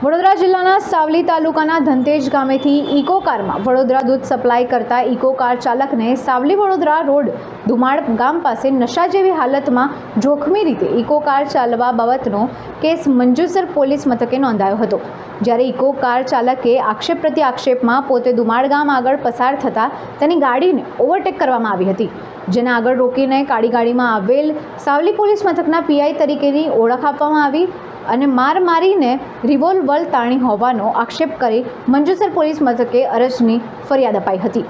વડોદરા જિલ્લાના સાવલી તાલુકાના ધંતેજ ગામેથી ઇકો કારમાં વડોદરા દૂધ સપ્લાય કરતા ઇકો કાર ચાલકને સાવલી વડોદરા રોડ ધુમાડ ગામ પાસે નશા જેવી હાલતમાં જોખમી રીતે ઇકો કાર ચાલવા બાબતનો કેસ મંજુસર પોલીસ મથકે નોંધાયો હતો. જ્યારે ઇકો કાર ચાલકે આક્ષેપ પ્રતિ આક્ષેપમાં પોતે ધુમાડ ગામ આગળ પસાર થતાં તેની ગાડીને ઓવરટેક કરવામાં આવી હતી. જેને આગળ રોકીને કાળી ગાડીમાં આવેલ સાવલી પોલીસ મથકના પીઆઈ તરીકેની ઓળખ આપવામાં આવી. અને માર મારીને રિવોલ્વર તાણી હોવાનો આક્ષેપ કરી મંજુસર પોલીસ મથકે અરજની ફરિયાદ અપાઈ હતી.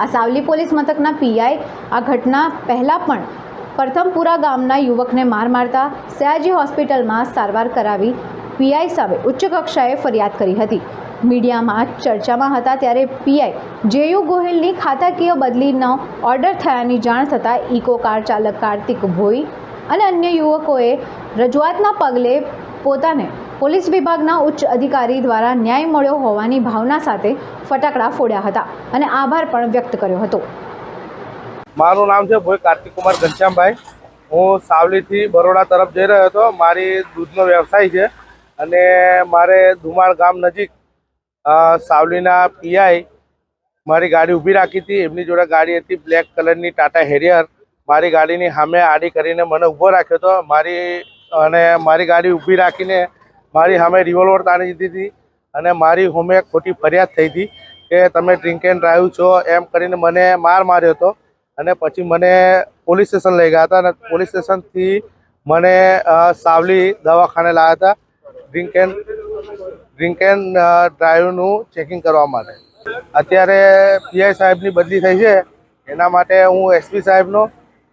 આ સાવલી પોલીસ મથકના પીઆઈ આ ઘટના પહેલાં પણ પ્રથમપુરા ગામના યુવકને માર મારતા સયાજી હોસ્પિટલમાં સારવાર કરાવી પીઆઈ સામે ઉચ્ચ કક્ષાએ ફરિયાદ કરી હતી. મીડિયામાં ચર્ચામાં હતા ત્યારે પીઆઈ જેયુ ગોહિલની ખાતાકીય બદલીનો ઓર્ડર થયાની જાણ થતાં ઇકો કાર ચાલક કાર્તિક ભોઈ અને અન્ય યુવકોએ રજૂઆતના પગલે પોતાને પોલીસ વિભાગના ઉચ્ચ અધિકારી દ્વારા ન્યાય મળ્યો હોવાની ભાવના સાથે ફટાકડા ફોડ્યા હતા અને આભાર પણ વ્યક્ત કર્યો હતો. મારું નામ છે ભોઈ કાર્તિક કુમાર ઘનશ્યામભાઈ. હું સાવલીથી બરોડા તરફ જઈ રહ્યો હતો. મારી દૂધનો વ્યવસાય છે અને મારે ધુમાળ ગામ નજીક સાવલીના પીઆઈ મારી ગાડી ઊભી રાખી હતી. એમની જોડે ગાડી હતી બ્લેક કલરની ટાટા હેરિયર. મારી ગાડીની સામે આડી કરીને મને ઊભો રાખ્યો હતો. મારી અને મારી ગાડી ઊભી રાખીને મારી સામે રિવોલ્વર તાણી દીધી હતી અને મારી હોમે ખોટી ફરિયાદ થઈ હતી કે તમે ડ્રિંક એન્ડ ડ્રાઈવ છો, એમ કરીને મને માર માર્યો હતો. અને પછી મને પોલીસ સ્ટેશન લઈ ગયા હતા અને પોલીસ સ્ટેશનથી મને સાવલી દવાખાને લાવ્યા હતા ડ્રિંક એન્ડ ડ્રિંક એન્ડ ડ્રાઈવનું ચેકિંગ કરવા માટે. અત્યારે પીઆઈ સાહેબની બદલી થઈ છે. એના માટે હું એસપી સાહેબનો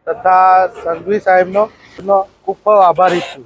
તથા સંઘવી સાહેબનો ખૂબ ખૂબ આભારી છું.